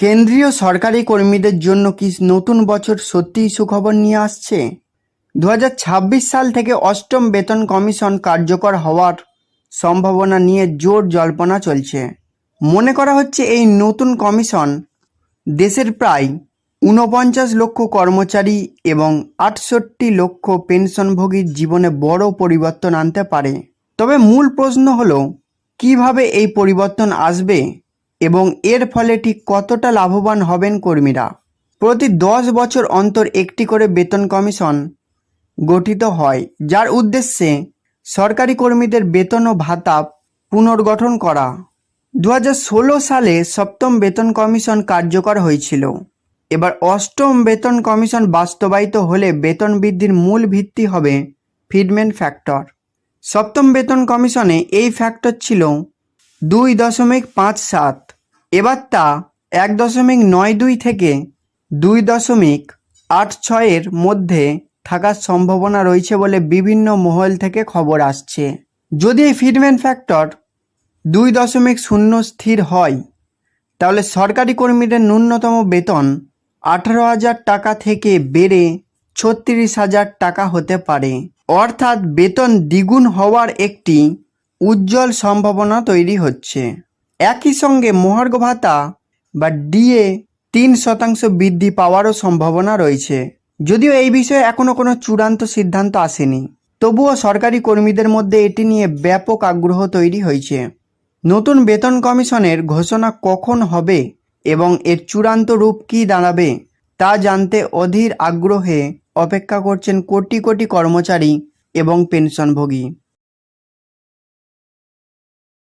কেন্দ্রীয় সরকারি কর্মীদের জন্য কি নতুন বছর সত্যিই সুখবর নিয়ে আসছে? দু হাজার ছাব্বিশ সাল থেকে অষ্টম বেতন কমিশন কার্যকর হওয়ার সম্ভাবনা নিয়ে জোর জল্পনা চলছে। মনে করা হচ্ছে এই নতুন কমিশন দেশের প্রায় ঊনপঞ্চাশ লক্ষ কর্মচারী এবং আটষট্টি লক্ষ পেনশনভোগীর জীবনে বড় পরিবর্তন আনতে পারে। তবে মূল প্রশ্ন হলো, কীভাবে এই পরিবর্তন আসবে? এবং এর ফলে ঠিক কতটা লাভবান হবেন কর্মীরা? প্রতি দশ বছর অন্তর একটি করে বেতন কমিশন গঠিত হয়, যার উদ্দেশ্যে সরকারি কর্মীদের বেতন ও ভাতা পুনর্গঠন করা। দু হাজার ষোলো সালে সপ্তম বেতন কমিশন কার্যকর হয়েছিল। এবার অষ্টম বেতন কমিশন বাস্তবায়িত হলে বেতন বৃদ্ধির মূল ভিত্তি হবে ফিডমেন্ট ফ্যাক্টর। সপ্তম বেতন কমিশনে এই ফ্যাক্টর ছিল দুই দশমিক পাঁচ সাত। এবার তা এক দশমিক নয় দুই থেকে দুই দশমিক আট ছয়ের মধ্যে থাকার সম্ভাবনা রয়েছে বলে বিভিন্ন মহল থেকে খবর আসছে। যদি এই ফিডমেন্ট ফ্যাক্টর দুই দশমিক শূন্য স্থির হয়, তাহলে সরকারি কর্মীদের ন্যূনতম বেতন আঠারো হাজার টাকা থেকে বেড়ে ছত্রিশ হাজার টাকা হতে পারে। অর্থাৎ বেতন দ্বিগুণ হওয়ার একটি উজ্জ্বল সম্ভাবনা তৈরি হচ্ছে। একই সঙ্গে মহার্ঘ ভাতা বা ডিএ তিন শতাংশ বৃদ্ধি পাওয়ারও সম্ভাবনা রয়েছে। যদিও এই বিষয়ে এখনও কোনো চূড়ান্ত সিদ্ধান্ত আসেনি, তবুও সরকারি কর্মীদের মধ্যে এটি নিয়ে ব্যাপক আগ্রহ তৈরি হয়েছে। নতুন বেতন কমিশনের ঘোষণা কখন হবে এবং এর চূড়ান্ত রূপ কী দাঁড়াবে, তা জানতে অধীর আগ্রহে অপেক্ষা করছেন কোটি কোটি কর্মচারী এবং পেনশনভোগী।